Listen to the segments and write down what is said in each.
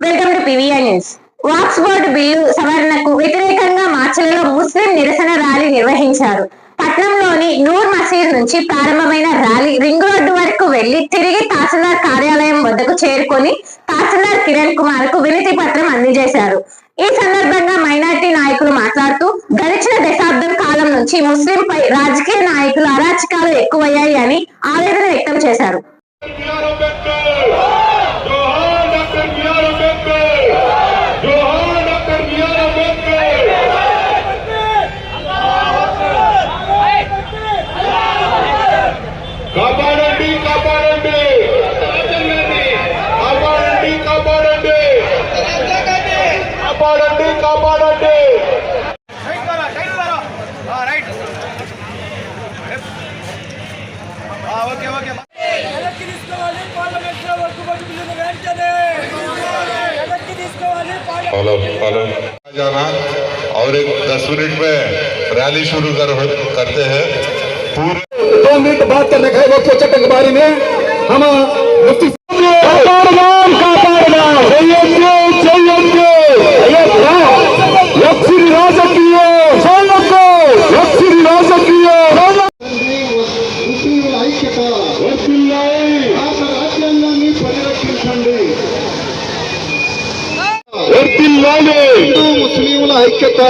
Welcome to PVR news వాక్స్ bill సవరణకు వ్యతిరేకంగా మార్చిలలో ముస్లిం నిరసన ర్యాలీ నిర్వహించారు. పట్నంలోని నూర్ మసీద్ నుంచి ప్రారంభమైన ర్యాలీ రింగ్ రోడ్డు వరకు వెళ్ళి తిరిగి తహసీల్దార్ కార్యాలయం వద్దకు చేరుకొని తహసీల్దార్ కిరణ్ కుమార్కు వినతి పత్రం అందజేశారు. ఈ సందర్భంగా మైనార్టీ నాయకులు మాట్లాడుతూ గడిచిన దశాబ్దం కాలం నుంచి ముస్లింపై రాజకీయ నాయకులు అరాచకాలు ఎక్కువయ్యాయి అని ఆవేదన వ్యక్తం చేశారు. ముస్లింల ఐక్యత భారత రాజ్యాంగాన్ని పరిరక్షించండి వర్తిల్లాలి హిందూ ముస్లింల ఐక్యత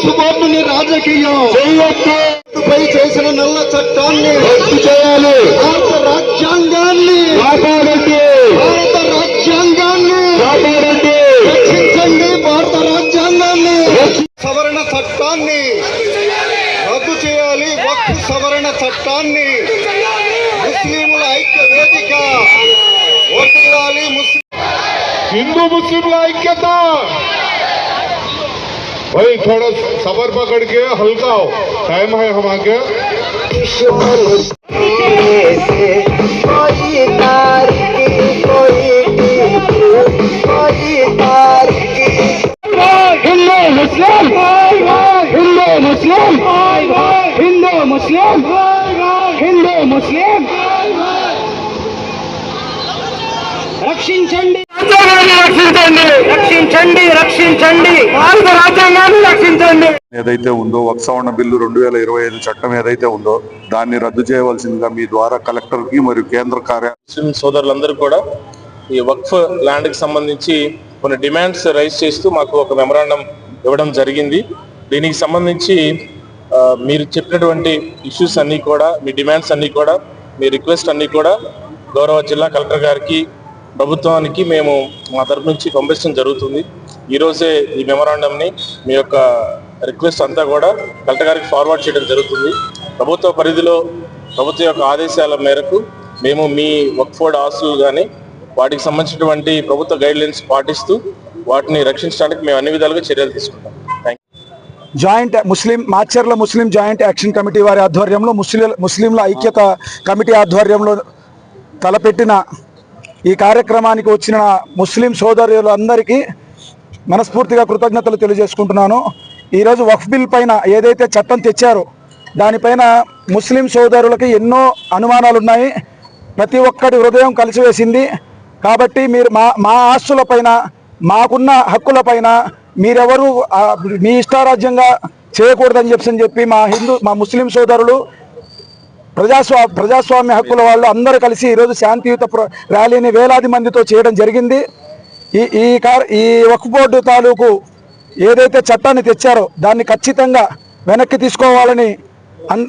ఎద్దు వక్సు బోర్డుని రాజకీయం. చెయ్యొద్దు పై చేసిన నల్ల చట్టాన్ని. రద్దు చేయాలి. భారత రాజ్యాంగాన్ని. కాపాడండి భారత రాజ్యాంగాన్ని. కాపాడండి రక్షించండి భారత రాజ్యాంగాన్ని. సవరణ చట్టాన్ని. రద్దు చేయాలి వక్ఫ్ సవరణ చట్టాన్ని. ముస్లింల ఐక్య వేదిక. ఓటులాలి ముస్లిం تھوڑا سبر پکڑ کے ہلکا ہو۔ ٹائم ہے ہم آگے۔ ہندو مسلم۔ ہندو مسلم۔ రక్షించండి. రక్షించండి భారత రాజ్యాంగాన్ని రక్షించండి. ఏదైతే ఉందో వక్సవరణ బిల్లు రెండు వేల ఇరవై ఐదు చట్టం ఏదైతే ఉందో దాన్ని రద్దు చేయవలసిందిగా మీ ద్వారా కలెక్టర్కి మరియు కేంద్ర కార్య ముస్లిం సోదరులందరూ కూడా ఈ వక్ఫ్ ల్యాండ్కి సంబంధించి కొన్ని డిమాండ్స్ రైజ్ చేస్తూ మాకు ఒక మెమరాండం ఇవ్వడం జరిగింది. దీనికి సంబంధించి మీరు చెప్పినటువంటి ఇష్యూస్ అన్ని కూడా మీ డిమాండ్స్ అన్ని కూడా మీ రిక్వెస్ట్ అన్ని కూడా గౌరవ జిల్లా కలెక్టర్ గారికి ప్రభుత్వానికి మేము మా తరపు నుంచి పంపించడం జరుగుతుంది. ఈరోజే ఈ మెమరాండంని మీ యొక్క రిక్వెస్ట్ అంతా కూడా కలెక్టర్ గారికి ఫార్వర్డ్ చేయడం జరుగుతుంది. ప్రభుత్వ పరిధిలో ప్రభుత్వం యొక్క ఆదేశాల మేరకు మేము మీ వక్ఫోర్డ్ ఆస్తులు కానీ వాటికి సంబంధించినటువంటి ప్రభుత్వ గైడ్ లైన్స్ పాటిస్తూ వాటిని రక్షించడానికి మేము అన్ని విధాలుగా చర్యలు తీసుకుంటాం. Thank joint Muslim Macherla Muslim joint action committee వారి ఆధ్వర్యంలో ముస్లిం ముస్లింల ఐక్యత కమిటీ ఆధ్వర్యంలో తలపెట్టిన ఈ కార్యక్రమానికి వచ్చిన ముస్లిం సోదరులందరికీ మనస్ఫూర్తిగా కృతజ్ఞతలు తెలియజేసుకుంటున్నాను. ఈరోజు వఫ్ బిల్ పైన ఏదైతే చట్టం తెచ్చారో దానిపైన ముస్లిం సోదరులకి ఎన్నో అనుమానాలు ఉన్నాయి ప్రతి ఒక్కటి హృదయం కలిసివేసింది. కాబట్టి మీరు మా మా ఆస్తులపైన మాకున్న హక్కులపైన మీరెవరు మీ ఇష్టారాజ్యంగా చేయకూడదని చెప్పి చెప్పి మా హిందూ మా ముస్లిం సోదరులు ప్రజాస్వా ప్రజాస్వామ్య హక్కుల వాళ్ళు అందరూ కలిసి ఈరోజు శాంతియుత ప్ర- ర్యాలీని వేలాది మందితో చేయడం జరిగింది. ఈ ఈ కార్ ఈ వక్ఫ్ బోర్డు తాలూకు ఏదైతే చట్టాన్ని తెచ్చారో దాన్ని ఖచ్చితంగా వెనక్కి తీసుకోవాలని అన్-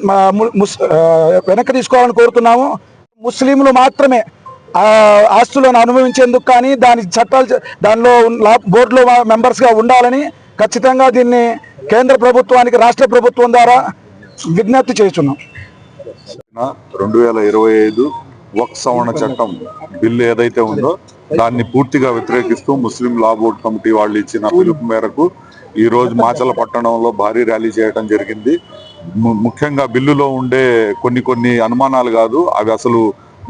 ముస్- వెనక్కి తీసుకోవాలని కోరుతున్నాము. ముస్లింలు మాత్రమే ఆస్తులను అనుభవించేందుకు కానీ దాని చట్టాలు దానిలో బోర్డులో మెంబర్స్గా ఉండాలని ఖచ్చితంగా దీన్ని కేంద్ర ప్రభుత్వానికి రాష్ట్ర ప్రభుత్వం ద్వారా విజ్ఞప్తి చేస్తున్నాం. రెండు వేల ఇరవై ఐదు వక్ సవరణ చట్టం బిల్లు ఏదైతే ఉందో దాన్ని పూర్తిగా వ్యతిరేకిస్తూ ముస్లిం లా బోర్డు కమిటీ వాళ్ళు ఇచ్చిన పిలుపు మేరకు ఈ రోజు మాచల పట్టణంలో భారీ ర్యాలీ చేయడం జరిగింది. ము- ముఖ్యంగా బిల్లులో ఉండే కొన్ని కొన్ని అనుమానాలు కాదు అవి అసలు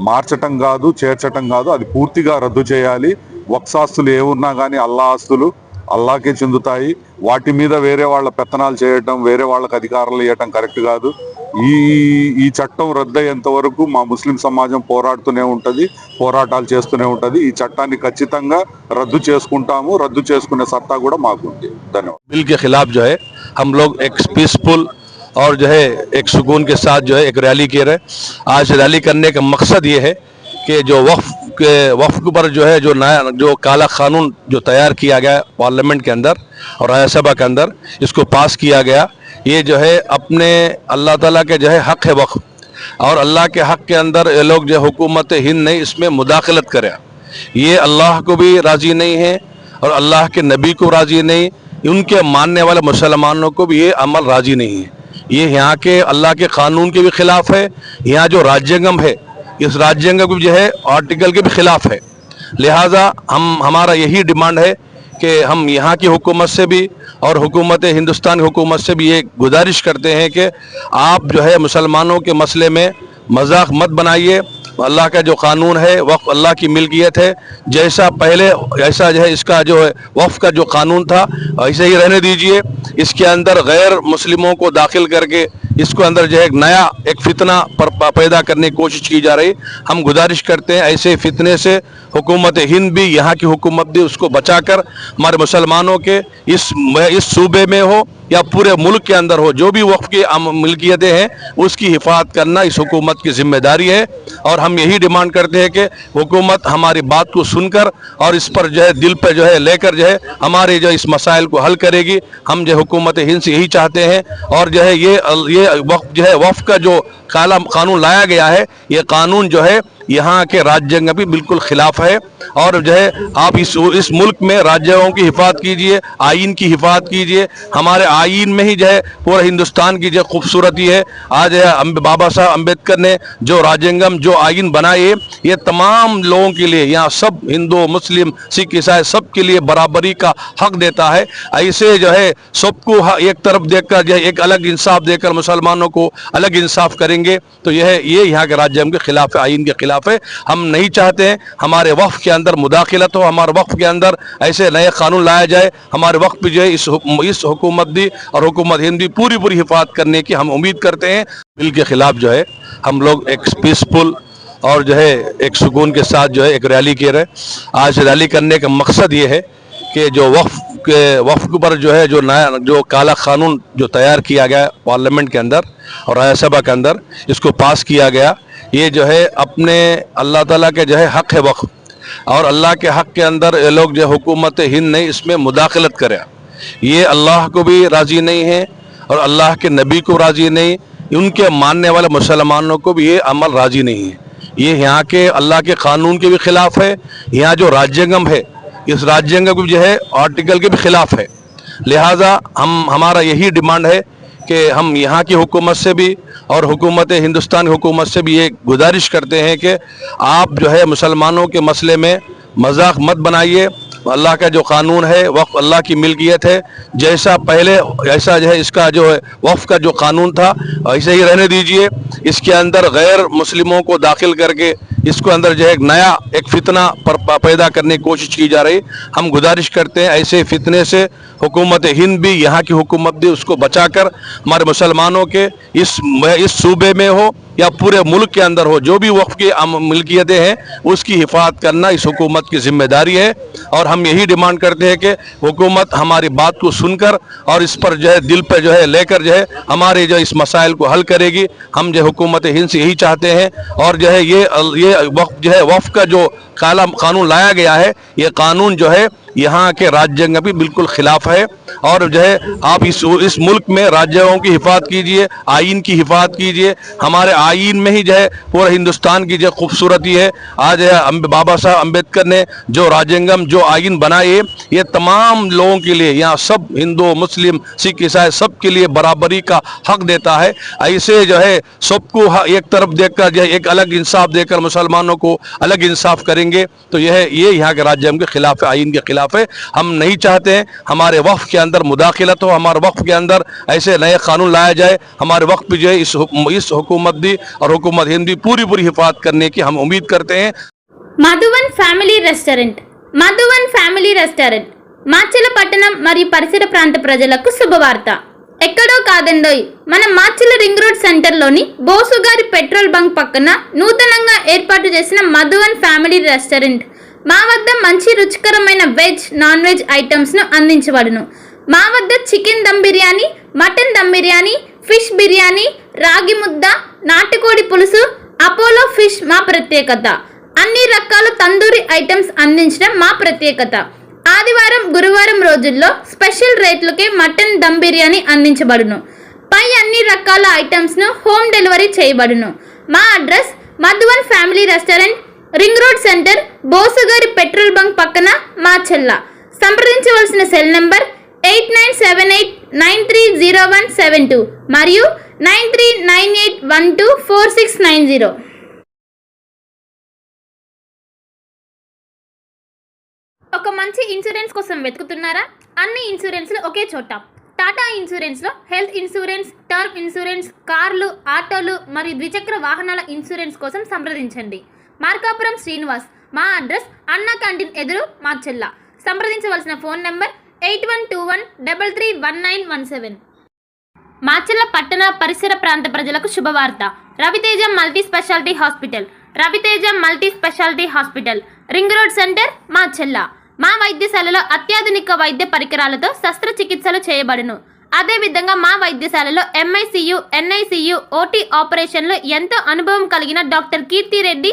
మార్చటం కాదు చేర్చటం కాదు అది పూర్తిగా రద్దు చేయాలి. వక్సాస్తులు ఏమున్నా కానీ అల్లా ఆస్తులు అల్లాకే చెందుతాయి వాటి మీద వేరే వాళ్ళ పెత్తనాలు చేయటం వేరే వాళ్ళకి అధికారాలు ఇవ్వటం కరెక్ట్ కాదు ఈ ఈ చట్టం రద్దయ్యేంత వరకు మా ముస్లిం సమాజం పోరాడుతూనే ఉంటది పోరాటాలు చేస్తూనే ఉంటది ఈ చట్టాన్ని ఖచ్చితంగా రద్దు చేసుకుంటాము రద్దు చేసుకునే సత్తా కూడా మాకుంది ధన్యవాదాలు बिल के खिलाफ जो है हम लोग एक पीसफुल और जो है एक सुकून के साथ जो है एक रैली किए रहे आज रैली करने का मकसद ये है कि जो वक्फ کے وفق پر جو ہے جو نیا جو کالا قانون جو تیار کیا گیا پارلیمنٹ کے اندر اور راجیہ سبھا کے اندر، اس کو پاس کیا گیا۔ یہ جو ہے اپنے اللہ تعالیٰ کے جو ہے حق ہے وقف۔ اور اللہ کے حق کے اندر یہ لوگ جو حکومت ہند نے اس میں مداخلت کریا یہ اللہ کو بھی راضی نہیں ہے اور اللہ کے نبی کو راضی نہیں، ان کے ماننے والے مسلمانوں کو بھی یہ عمل راضی نہیں ہے۔ یہ یہاں کے اللہ کے قانون کے بھی خلاف ہے، یہاں جو راجیہ ہے اس راجیہ کا جو ہے آرٹیکل کے بھی خلاف ہے۔ لہٰذا ہم، ہمارا یہی ڈیمانڈ ہے کہ ہم یہاں کی حکومت سے بھی اور حکومت ہندوستان حکومت سے بھی یہ گزارش کرتے ہیں کہ آپ جو ہے مسلمانوں کے مسئلے میں مذاق مت بنائیے۔ اللہ کا جو قانون ہے، وقف اللہ کی ملکیت ہے۔ جیسا پہلے، ایسا جو ہے اس کا جو ہے، وقف کا جو قانون تھا، ایسے ہی رہنے دیجیے۔ اس کے اندر غیر مسلموں کو داخل کر کے اس کو اندر جو ہے ایک نیا ایک فتنہ پر پیدا کرنے کی کوشش کی جا رہی۔ ہم گزارش کرتے ہیں ایسے فتنے سے حکومت ہند بھی یہاں کی حکومت بھی اس کو بچا کر ہمارے مسلمانوں کے اس اس صوبے میں ہو۔ یا پورے ملک کے اندر ہو، جو بھی وقف کی ملکیتیں ہیں، اس کی حفاظت کرنا اس حکومت کی ذمہ داری ہے۔ اور ہم یہی ڈیمانڈ کرتے ہیں کہ حکومت ہماری بات کو سن کر اور اس پر جو ہے، دل پہ جو ہے، لے کر جو ہے، ہمارے جو اس مسائل کو حل کرے گی۔ ہم جو حکومت ہند سے یہی چاہتے ہیں۔ اور جو ہے، یہ یہ وقف جو ہے، وقف کا جو قانون لایا گیا ہے، یہ قانون جو ہے، یہاں کے راج جنگ بھی بالکل خلاف ہے۔ اور جو ہے آپ اس اس ملک میں راجیوں کی حفاظت کیجیے، آئین کی حفاظت کیجیے۔ ہمارے آئین میں ہی جو ہے پورا ہندوستان کی جو خوبصورتی ہے۔ آج بابا صاحب امبیدکر نے جو راجنگم، جو آئین بنائے، یہ تمام لوگوں کے لیے، یہاں سب ہندو، مسلم، سکھ، عیسائی سب کے لیے برابری کا حق دیتا ہے۔ ایسے جو ہے سب کو ایک طرف دیکھ کر جو ہے ایک الگ انصاف دے کر مسلمانوں کو الگ انصاف کریں گے۔ تو یہ ہے، یہ یہاں کے راجیہ کے خلاف ہے، آئین کے خلاف ہے۔ ہم نہیں چاہتے ہیں، ہمارے وقف کیا اندر مداخلت ہو، ہمارے وقف کے اندر ایسے نئے قانون لایا جائے، ہمارے وقت پہ جو ہے اس حکومت دی اور حکومت ہندی پوری پوری حفاظت کرنے کی ہم امید کرتے ہیں۔ بل کے خلاف جو ہے ہم لوگ ایک پیسفل اور جو ہے ایک سکون کے ساتھ جو ہے ایک ریلی کے رہے آج ریلی کرنے کا مقصد یہ ہے کہ جو وقف کے، وقف پر جو ہے جو نیا، جو کالا قانون جو تیار کیا گیا پارلیمنٹ کے اندر اور راجیہ سبھا کے اندر، اس کو پاس کیا گیا۔ یہ جو ہے اپنے اللہ تعالیٰ کے جو ہے حق ہے وقف۔ اور اللہ کے حق کے اندر یہ لوگ جو حکومت ہند نے اس میں مداخلت کرے۔ یہ اللہ کو بھی راضی نہیں ہے اور اللہ کے نبی کو راضی نہیں، ان کے ماننے والے مسلمانوں کو بھی یہ عمل راضی نہیں ہے۔ یہ یہاں کے اللہ کے قانون کے بھی خلاف ہے، یہاں جو راجنگم ہے، اس راجنگم جو ہے، آرٹیکل کے بھی خلاف ہے۔ لہٰذا ہم، ہمارا یہی ڈیمانڈ ہے کہ ہم یہاں کی حکومت سے بھی اور حکومت ہندوستان حکومت سے بھی یہ گزارش کرتے ہیں کہ آپ جو ہے مسلمانوں کے مسئلے میں مذاق مت بنائیے۔ اللہ کا جو قانون ہے وقف اللہ کی ملکیت ہے۔ جیسا پہلے، ایسا جو ہے اس کا جو ہے، وقف کا جو قانون تھا، ایسے ہی رہنے دیجیے۔ اس کے اندر غیر مسلموں کو داخل کر کے اس کو اندر جو ہے ایک نیا، ایک فتنہ پر پیدا کرنے کی کوشش کی جا رہی۔ ہم گزارش کرتے ہیں ایسے فتنے سے حکومت ہند بھی یہاں کی حکومت بھی اس کو بچا کر، ہمارے مسلمانوں کے اس اس صوبے میں ہو۔ یا پورے ملک کے اندر ہو، جو بھی وقف کی ملکیتیں ہیں، اس کی حفاظت کرنا اس حکومت کی ذمہ داری ہے۔ اور ہم یہی ڈیمانڈ کرتے ہیں کہ حکومت ہماری بات کو سن کر اور اس پر جو ہے دل پہ جو ہے لے کر جو ہے ہمارے جو اس مسائل کو حل کرے گی۔ ہم جو حکومت ہند سے یہی چاہتے ہیں۔ اور جو ہے یہ وقف جو ہے، وقف کا جو کالا قانون لایا گیا ہے، یہ قانون جو ہے یہاں کے راجیہ بھی بالکل خلاف ہے اور جو ہے، آپ اس اس ملک میں راجیوں کی حفاظت کیجیے، آئین کی حفاظت کیجیے۔ ہمارے آئین میں ہی جو ہے، پورا ہندوستان کی جو خوبصورتی ہے۔ آج بابا صاحب امبیدکر نے جو راجنگم، جو آئین بنائے، یہ تمام لوگوں کے لیے، یہاں سب ہندو، مسلم، سکھ، عیسائی سب کے لیے برابری کا حق دیتا ہے۔ ایسے جو ہے، سب کو ایک طرف دیکھ کر جو ہے، ایک الگ انصاف دے کر مسلمانوں کو الگ انصاف کریں گے۔ تو یہ ہے، یہ یہاں کے راجیہ کے خلاف، آئین کے خلاف۔ خلاف ہے۔ ہم نہیں چاہتے ہیں ہمارے وقف کے اندر مداخلت ہو، ہمارے وقف کے اندر ایسے نئے قانون لایا جائے۔ ہمارے وقف پہ جو ہے، اس حکومت دی اور حکومت ہندی پوری پوری حفاظت کرنے کی ہم امید کرتے ہیں۔ Madhuvan family restaurant Madhuvan family restaurant Macherla పట్టణం మరియు పరిసర ప్రాంత ప్రజలకు శుభవార్త ఎక్కడో కాదండోయ్ మన మాచెల రింగ్ రోడ్ సెంటర్లోని బోసు పెట్రోల్ బంక్ పక్కన నూతనంగా ఏర్పాటు చేసిన మధువన్ ఫ్యామిలీ రెస్టారెంట్ మా వద్ద మంచి రుచికరమైన వెజ్ నాన్ వెజ్ ఐటమ్స్ను అందించబడును. మా వద్ద chicken dum biryani mutton dum biryani fish biryani ragi mudda నాటుకోడి పులుసు అపోలో ఫిష్ మా ప్రత్యేకత. అన్ని రకాల తందూరి ఐటమ్స్ అందించడం మా ప్రత్యేకత. ఆదివారం గురువారం రోజుల్లో స్పెషల్ రేట్లకే మటన్ దమ్ బిర్యానీ అందించబడును. పై అన్ని రకాల ఐటమ్స్ను హోమ్ డెలివరీ చేయబడును. మా address Madhuvan family restaurant ring road centre బోసగారి petrol bunk పక్కన మా చెల్ల. సంప్రదించవలసిన cell number eight nine seven eight nine three zero one seven two మరియు nine three nine eight one two four six nine zero. ఒక మంచి insurance కోసం వెతుకుతున్నారా? అన్ని ఇన్సూరెన్స్లు ఒకే చోట. టాటా ఇన్సూరెన్స్లో హెల్త్ ఇన్సూరెన్స్ టర్మ్ ఇన్సూరెన్స్ కార్లు ఆటోలు మరియు ద్విచక్ర వాహనాల ఇన్సూరెన్స్ కోసం సంప్రదించండి. మార్కాపురం శ్రీనివాస్. మా అడ్రస్ అన్నా క్యాంటీన్ ఎదురు చెల్ల సంప్రదించవలసిన phone number eight one two one double three one nine one seven. Macherla పట్టణ పరిసర ప్రాంత ప్రజలకు శుభవార్త. Raviteja multi speciality hospital. Raviteja multi speciality hospital. Ring road centre Macherla. మా వైద్యశాలలో అత్యాధునిక వైద్య పరికరాలతో శస్త్రచికిత్సలు చేయబడును. అదేవిధంగా మా వైద్యశాలలో ఎంఐసియు ఎన్ఐసియు ఓటీ ఆపరేషన్లో ఎంతో అనుభవం కలిగిన doctor Keerthi Reddy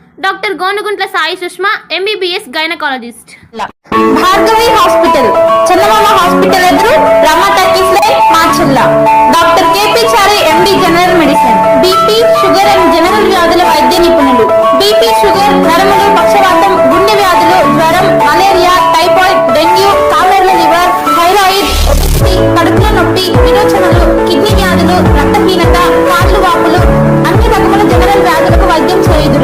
doctor Gonuguntla Sai Sushma MBBS gynaecologist. Bhargavi hospital Chandamama hospital ఎదురు Rama talkies line Macherla doctor KP Chari MD general medicine. BP sugar and general వ్యాధుల వైద్య నిపుణులు. బీపీ షుగర్ నరములు పక్షవాతం గుండె వ్యాధులు జ్వరం మలేరియా టైఫాయిడ్ డెంగ్యూ కామెర్ల liver thyroid obesity, కడుపులో నొప్పి విరోచనలు కిడ్నీ వ్యాధులు రక్తహీనత కాళ్ళు వాపులు అన్ని రకములు జనరల్ వ్యాధులకు వైద్యం చేయదు